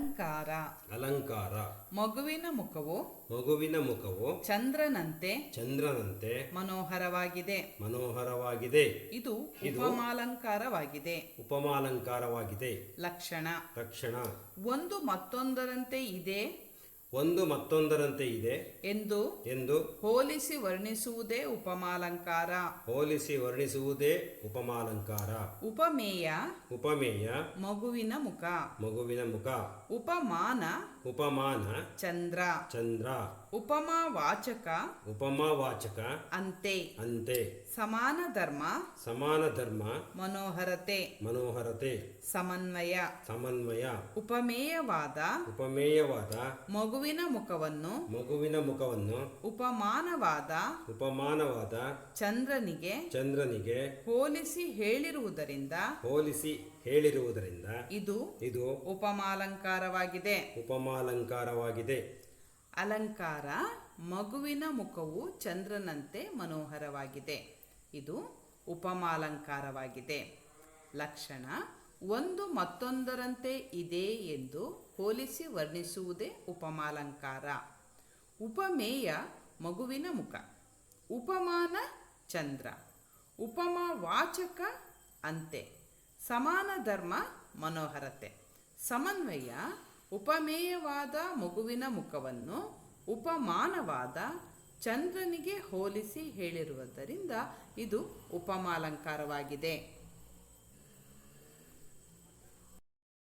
ಅಲಂಕಾರ. ಅಲಂಕಾರ. ಮಗುವಿನ ಮುಖವು ಮಗುವಿನ ಮುಖವು ಚಂದ್ರನಂತೆ ಚಂದ್ರನಂತೆ ಮನೋಹರವಾಗಿದೆ. ಮನೋಹರವಾಗಿದೆ. ಇದು ಇದು ಉಪಮಾಲಂಕಾರವಾಗಿದೆ. ಉಪಮಾಲಂಕಾರವಾಗಿದೆ. ಲಕ್ಷಣ. ಲಕ್ಷಣ. ಒಂದು ಮತ್ತೊಂದರಂತೆ ಇದೆ. ಒಂದು ಮತ್ತೊಂದರಂತೆ ಇದೆ. ಎಂದು ಎಂದು ಹೋಲಿಸಿ ವರ್ಣಿಸುವುದೇ ಉಪಮಾಲಂಕಾರ. ಹೋಲಿಸಿ ವರ್ಣಿಸುವುದೇ ಉಪಮಾಲಂಕಾರ. ಉಪಮೇಯ ಉಪಮೇಯ ಮಗುವಿನ ಮುಖ. ಮಗುವಿನ ಮುಖ. ಉಪಮಾನ ಉಪಮಾನ ಚಂದ್ರ. ಚಂದ್ರ. ಉಪಮಾವಾಚಕ ಉಪಮಾವಾಚಕ ಅಂತೆ. ಅಂತೆ. ಸಮಾನ ಧರ್ಮ ಸಮಾನ ಧರ್ಮ ಮನೋಹರತೆ. ಮನೋಹರತೆ. ಸಮನ್ವಯ. ಸಮನ್ವಯ. ಉಪಮೇಯವಾದ ಉಪಮೇಯವಾದ ಮಗುವಿನ ಮುಖವನ್ನು ಮಗುವಿನ ಮುಖವನ್ನು ಉಪಮಾನವಾದ ಉಪಮಾನವಾದ ಚಂದ್ರನಿಗೆ ಚಂದ್ರನಿಗೆ ಹೋಲಿಸಿ ಹೇಳಿರುವುದರಿಂದ ಹೋಲಿಸಿ ಹೇಳಿರುವುದರಿಂದ ಇದು ಇದು ಉಪಮಾಲಂಕಾರವಾಗಿದೆ. ಉಪಮಾಲಂಕಾರವಾಗಿದೆ. ಅಲಂಕಾರ ಮಗುವಿನ ಮುಖವು ಚಂದ್ರನಂತೆ ಮನೋಹರವಾಗಿದೆ. ಇದು ಉಪಮಾಲಂಕಾರವಾಗಿದೆ. ಲಕ್ಷಣ ಒಂದು ಮತ್ತೊಂದರಂತೆ ಇದೆ ಎಂದು ಹೋಲಿಸಿ ವರ್ಣಿಸುವುದೇ ಉಪಮಾಲಂಕಾರ. ಉಪಮೇಯ ಮಗುವಿನ ಮುಖ. ಉಪಮಾನ ಚಂದ್ರ. ಉಪಮಾವಾಚಕ ಅಂತೆ. ಸಮಾನ ಧರ್ಮ ಮನೋಹರತೆ. ಸಮನ್ವಯ ಉಪಮೇಯವಾದ ಮಗುವಿನ ಮುಖವನ್ನು ಉಪಮಾನವಾದ ಚಂದ್ರನಿಗೆ ಹೋಲಿಸಿ ಹೇಳಿರುವುದರಿಂದ ಇದು ಉಪಮಾಲಂಕಾರವಾಗಿದೆ.